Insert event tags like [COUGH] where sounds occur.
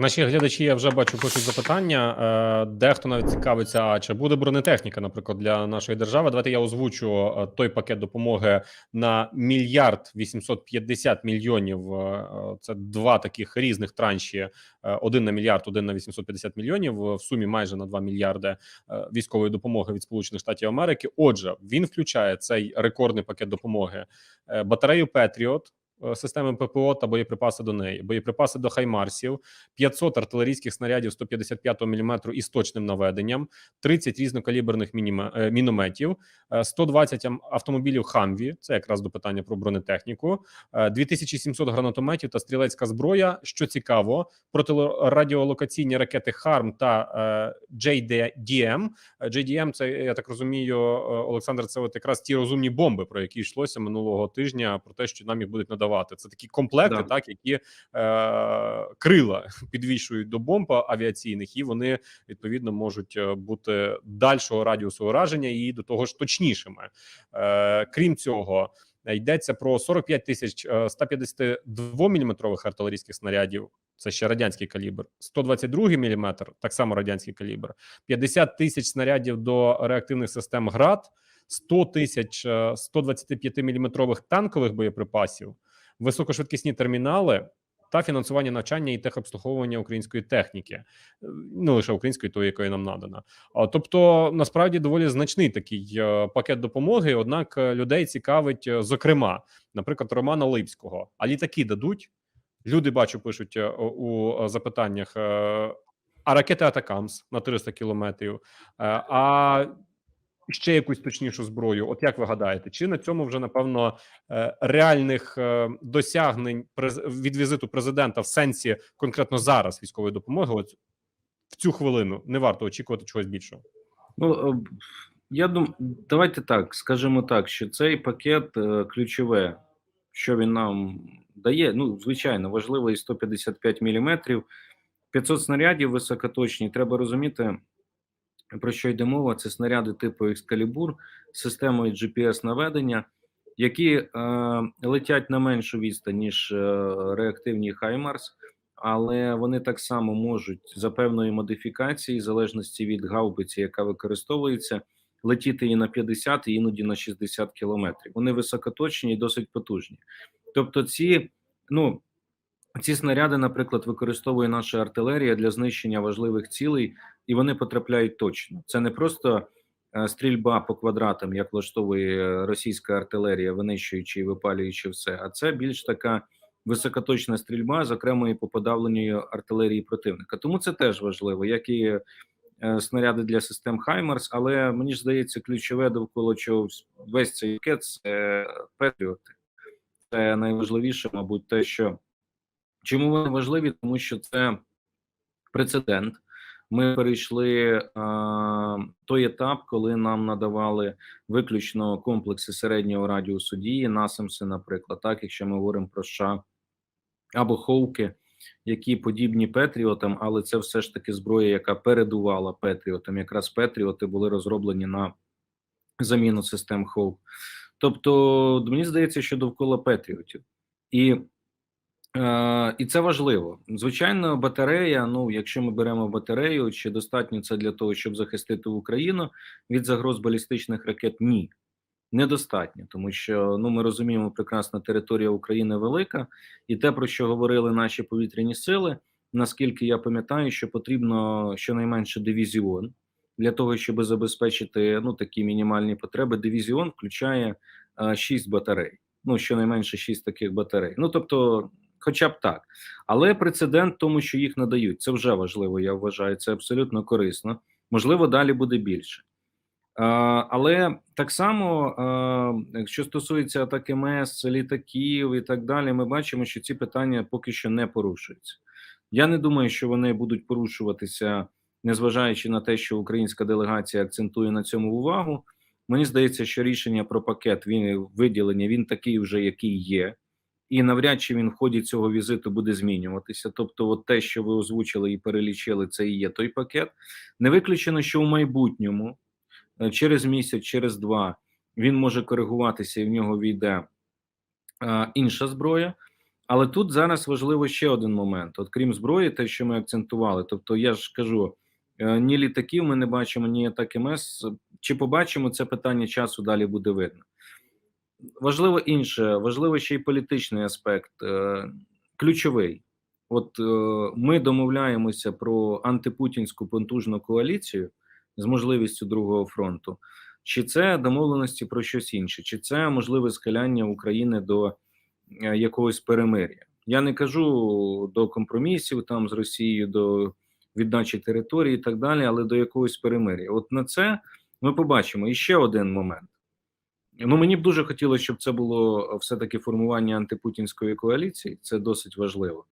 Наші глядачі, я вже бачу, пишуть запитання. Е, Дехто навіть цікавиться, а чи буде бронетехніка, наприклад, для нашої держави. Давайте я озвучу е, той пакет допомоги на мільярд 850 мільйонів. Е, Це два таких різних транші: один на мільярд, один на 850 мільйонів. В сумі майже на 2 мільярди військової допомоги від Сполучених Штатів Америки. Отже, він включає цей рекордний пакет допомоги батарею Петріот. Е, Системи ППО та боєприпаси до неї, боєприпаси до Хаймарсів, 500 артилерійських снарядів 155 мм із точним наведенням, 30 різнокаліберних е, мінометів, е, 120 автомобілів Хамві. Це якраз до питання про бронетехніку, е, 2700 гранатометів та стрілецька зброя. Що цікаво, протирадіолокаційні ракети ХАРМ та е, JDM. Е, JDM – це я так розумію, е, Олександр. Це от якраз ті розумні бомби, про які йшлося минулого тижня, про те, що нам їх будуть надавати. Це такі комплекти, Да. так які е, крила [LAUGHS] підвішують до бомб авіаційних, і вони відповідно можуть е, бути дальшого радіусу ураження і до того ж точнішими. Е, крім цього, е, йдеться про 45 тисяч 152 мм артилерійських снарядів. Це ще радянський калібр, 122 мм, так само радянський калібр, 50 тисяч снарядів до реактивних систем ГРАД, 100 тисяч 125 мм танкових боєприпасів, високошвидкісні термінали та фінансування навчання і техобслуговування української техніки, Е, не лише української, тої, якої нам надана. Тобто, насправді доволі значний такий е, пакет допомоги. Однак е, людей цікавить, зокрема, наприклад, Романа Липського. А літаки дадуть. Люди бачу, пишуть у запитаннях. А ракети Атакамс на 300 кілометрів. А ще якусь точнішу зброю. От як ви гадаєте, чи на цьому вже напевно е, реальних е, досягнень від візиту президента в сенсі конкретно зараз військової допомоги? От в цю хвилину не варто очікувати чогось більшого. Ну, е, я думаю, давайте так, скажімо так, що цей пакет ключове, що він нам дає. Ну, звичайно, важливо і 155 мм, 500 снарядів високоточні. Треба розуміти, про що йде мова. Це снаряди типу Excalibur з системою GPS-наведення, які е, летять на меншу відстань, ніж е, реактивні Хаймарс. Але вони так само можуть за певної модифікації, в залежності від гаубиці, яка використовується, летіти і на 50, і іноді на 60 кілометрів. Вони високоточні і досить потужні. Тобто, ці ну ці снаряди, наприклад, використовує наша артилерія для знищення важливих цілей, і вони потрапляють точно. Це не просто е, стрільба по квадратам, як влаштовує російська артилерія, винищуючи і випалюючи все. А це більш така високоточна стрільба, зокрема і по подавленню артилерії противника. Тому це теж важливо, як і е, снаряди для систем Хаймарс. Але мені ж здається, ключове довкола чого весь цей пакет це Петріоти. Це найважливіше, мабуть, те, що чому вони важливі, тому що це прецедент. Ми перейшли е, той етап, коли нам надавали виключно комплекси середнього радіусу дії, насамси, наприклад, так, якщо ми говоримо про США або Хоуки, які подібні Петріотам, але це все ж таки зброя, яка передувала Петріотам. Якраз Петріоти були розроблені на заміну систем Хоук. Тобто, мені здається, що довкола Петріотів. І Е, і це важливо. Звичайно, батарея. Ну, якщо ми беремо батарею, чи достатньо це для того, щоб захистити Україну від загроз балістичних ракет? Ні, недостатньо, тому що ну ми розуміємо, прекрасна територія України велика, і те, про що говорили наші повітряні сили, наскільки я пам'ятаю, що потрібно щонайменше дивізіон для того, щоб забезпечити ну такі мінімальні потреби. Дивізіон включає е, 6 батарей. Ну щонайменше 6 таких батарей. Ну тобто хоча б так. Але прецедент тому, що їх надають, це вже важливо. Я вважаю, це абсолютно корисно. Можливо, далі буде більше. Але так само, якщо стосується атаки МС, літаків і так далі, ми бачимо, що ці питання поки що не порушуються. Я не думаю, що вони будуть порушуватися, незважаючи на те, що українська делегація акцентує на цьому увагу. Мені здається, що рішення про пакет він виділення він такий вже, який є і навряд чи він в ході цього візиту буде змінюватися. Тобто, от те, що ви озвучили і перелічили, це і є той пакет. Не виключено, що в майбутньому, е, через місяць, через два, він може коригуватися і в нього війде е, інша зброя. Але тут зараз важливо ще один момент: от крім зброї, те, що ми акцентували. Тобто, я ж кажу, е, ні літаків ми не бачимо, ні атак МС. Чи побачимо це питання часу далі буде видно. Важливо інше, важливо ще й політичний аспект, е, ключовий. От е, ми домовляємося про антипутінську потужну коаліцію з можливістю другого фронту. Чи це домовленості про щось інше, чи це можливе схиляння України до е, якогось перемир'я? Я не кажу до компромісів там з Росією, до віддачі території і так далі, але до якогось перемир'я. От на це ми побачимо. І ще один момент. Ну мені б дуже хотілося, щоб це було все таки формування антипутінської коаліції. Це досить важливо.